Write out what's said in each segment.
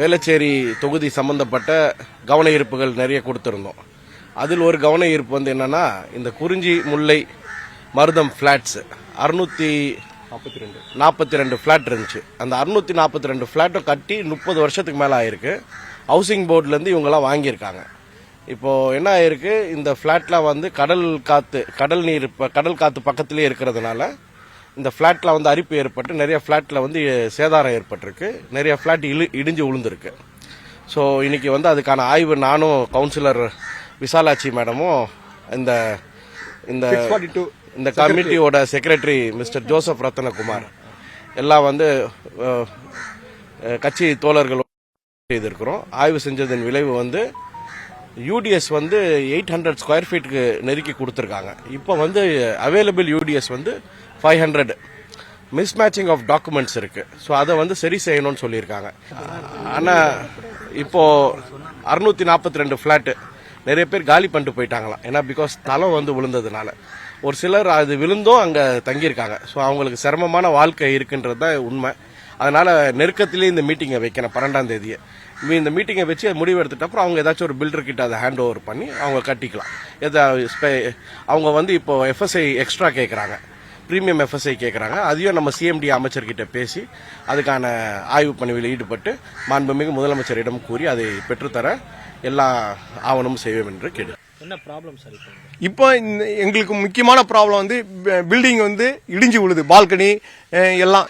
வேளச்சேரி தொகுதி சம்பந்தப்பட்ட கவன ஈர்ப்புகள் நிறைய கொடுத்துருந்தோம். அதில் ஒரு கவன ஈர்ப்பு வந்து என்னன்னா இந்த குறிஞ்சி முல்லை மருதம் ஃப்ளாட்ஸ் அறுநூற்றி நாற்பத்தி ரெண்டு நாற்பத்தி ரெண்டு ஃப்ளாட் இருந்துச்சு. அந்த அறுநூற்றி நாற்பத்தி ரெண்டு ஃப்ளாட்டை கட்டி முப்பது வருஷத்துக்கு மேலே ஆயிருக்கு. ஹவுசிங் போர்ட்லேருந்து இவங்கெல்லாம் வாங்கியிருக்காங்க. இப்போ என்ன ஆயிருக்கு இந்த ஃப்ளாட்லாம் வந்து கடல் காற்று கடல் நீர் கடல் காற்று பக்கத்துலேயே இருக்கிறதுனால இந்த ஃபிளாட்ல வந்து அரிப்பு ஏற்பட்டு நிறைய ஃபிளாட்ல வந்து சேதாரம் ஏற்பட்டிருக்கு. நிறைய ஃபிளாட் இழு இடிஞ்சு விழுந்திருக்கு ஸோ இன்னைக்கு வந்து அதுக்கான ஆய்வு நானும் கவுன்சிலர் விசாலாட்சி மேடமும் இந்த இந்த 642 இந்த கமிட்டியோட செக்ரட்டரி மிஸ்டர் ஜோசப் ரத்னகுமார் எல்லாம் வந்து கட்சி தோழர்களோடு செய்திருக்கிறோம். ஆய்வு செஞ்சதன் விளைவு வந்து யூடிஎஸ் வந்து எயிட் ஹண்ட்ரட் ஸ்கொயர் ஃபீட்டுக்கு நெருக்கி கொடுத்துருக்காங்க. இப்போ வந்து அவைலபிள் யூடிஎஸ் வந்து five hundred mismatching of documents இருக்கு. ஸோ அதை வந்து சரி செய்யணும்னு சொல்லியிருக்காங்க. ஆனால் இப்போ அறுநூத்தி நாற்பத்தி ரெண்டு ஃப்ளாட்டு நிறைய பேர் காலி பண்ணிட்டு போயிட்டாங்களாம். ஏன்னா பிகாஸ் தளம் வந்து விழுந்ததுனால. ஒரு சிலர் அது விழுந்தும் அங்கே தங்கியிருக்காங்க. ஸோ அவங்களுக்கு சிரமமான வாழ்க்கை இருக்குன்றது தான் உண்மை. அதனால நெருக்கத்திலேயே இந்த மீட்டிங்கை வைக்கணும் பன்னெண்டாம் தேதியை. இந்த மீட்டிங்கை வச்சு அது முடிவு எடுத்துட்டு அப்புறம் அவங்க ஏதாச்சும் ஒரு பில்டர் கிட்ட அதை ஹேண்ட் ஓவர் பண்ணி அவங்க கட்டிக்கலாம். எதா அவங்க வந்து இப்போ எஃப்எஸ்ஐ எக்ஸ்ட்ரா கேட்குறாங்க பிரீமியம் எஃப்எஸ்ஐ கேட்குறாங்க அதையும் நம்ம சிஎம்டி அமைச்சர்கிட்ட பேசி அதுக்கான ஆய்வு பணியில் ஈடுபட்டு மாண்புமிகு முதலமைச்சரிடம் கூறி அதை பெற்றுத்தர எல்லா ஆவணமும் செய்வோம் என்று கேட்டு என்ன ப்ராப்ளம் சார் இப்போ? எங்களுக்கு முக்கியமான ப்ராப்ளம் வந்து பில்டிங் வந்து இடிஞ்சு விழுது. பால்கனி எல்லாம்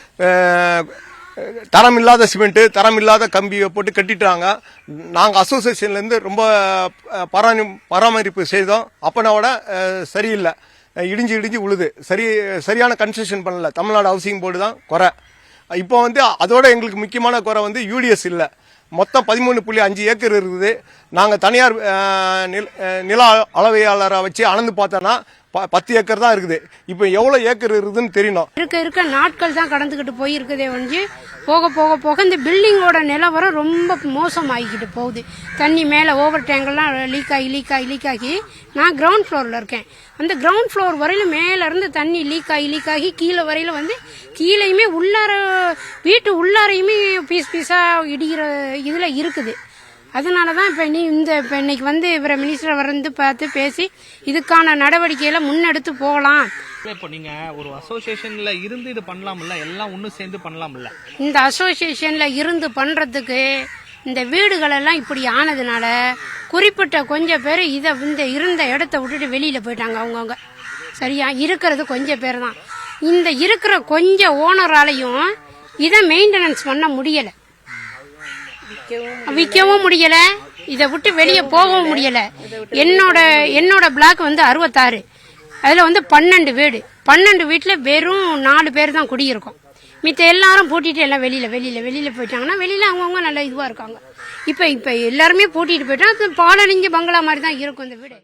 தரம் இல்லாத சிமெண்ட் தரம் இல்லாத கம்பியை போட்டு கட்டிட்டாங்க. நாங்கள் அசோசியேஷன்லேருந்து ரொம்ப பராமரிப்பு செய்தோம். அப்பனோட சரியில்லை. இடிஞ்சு இடிஞ்சு உழுது. சரி சரியான கன்ஸ்ட்ரக்ஷன் பண்ணல. தமிழ்நாடு ஹவுசிங் போர்டு தான் குறை. இப்போ வந்து அதோட எங்களுக்கு முக்கியமான குறை வந்து யூடிஎஸ் இல்லை. மொத்தம் பதிமூணு புள்ளி அஞ்சு ஏக்கர் இருக்குது. நாங்கள் தனியார் நில- நில அளவையாளரை வச்சு அளந்து பார்த்தோன்னா பத்து ஏக்கர் தான் இருக்குது. இப்போ எவ்வளோ ஏக்கர் இருக்குதுன்னு தெரியணும். இருக்க இருக்க நாட்கள் தான் கடந்துக்கிட்டு போயிருக்குதே ஒழிஞ்சு போக போக போக இந்த பில்டிங்கோட நிலவரம் ரொம்ப மோசமாகிக்கிட்டு போகுது. தண்ணி மேலே ஓவர் டேங்கெல்லாம் லீக் ஆகி லீக் ஆகி லீக் ஆகி நான் கிரவுண்ட் ஃப்ளோரில் இருக்கேன். அந்த கிரவுண்ட் ஃப்ளோர் வரையில மேல இருந்து தண்ணி லீக் ஆகி லீக் ஆகி கீழே வரையில வந்து கீழேயுமே உள்ளார வீட்டு உள்ளாரையுமே பீஸ் பீஸாக இடிக்கிற இதில் இருக்குது. அதனால தான் இப்போ நீ இந்த இப்போ இன்னைக்கு வந்து இவரை மினிஸ்டரை வந்து பார்த்து பேசி இதுக்கான நடவடிக்கைகளை முன்னெடுத்து போகலாம். இப்போ நீங்க ஒரு அசோசியேஷன்ல இருந்து இது பண்ணலாம்ல எல்லாம் ஒண்ணு சேர்ந்து பண்ணலாம்ல இந்த அசோசியேஷன்ல இருந்து பண்றதுக்கு இந்த வீடுகள் எல்லாம் இப்படி ஆனதுனால குறிப்பிட்ட கொஞ்சம் பேர் இதை இந்த இருந்த இடத்த விட்டுட்டு வெளியில போயிட்டாங்க அவங்கவுங்க. சரியா? இருக்கிறது கொஞ்சம் பேர் தான் இந்த இருக்கிற கொஞ்சம் ஓனராலையும் இதை மெயின்டெனன்ஸ் பண்ண முடியல. விற்கவும் முடியல. இதை விட்டு வெளியே போகவும் முடியல. என்னோட என்னோட பிளாக் வந்து அறுபத்தாறு. அதில் வந்து பன்னெண்டு வீடு. பன்னெண்டு வீட்டில் வெறும் நாலு பேர் தான் குடியிருக்கோம். மித்த எல்லாரும் பூட்டிட்டு எல்லாம் வெளியில் வெளியில் வெளியில் போயிட்டாங்கன்னா வெளியில் அவங்கவுங்க நல்ல இதுவாக இருக்காங்க. இப்போ இப்போ எல்லாருமே பூட்டிட்டு போயிட்டா அது பங்களா மாதிரி தான் இருக்கும் இந்த வீடு.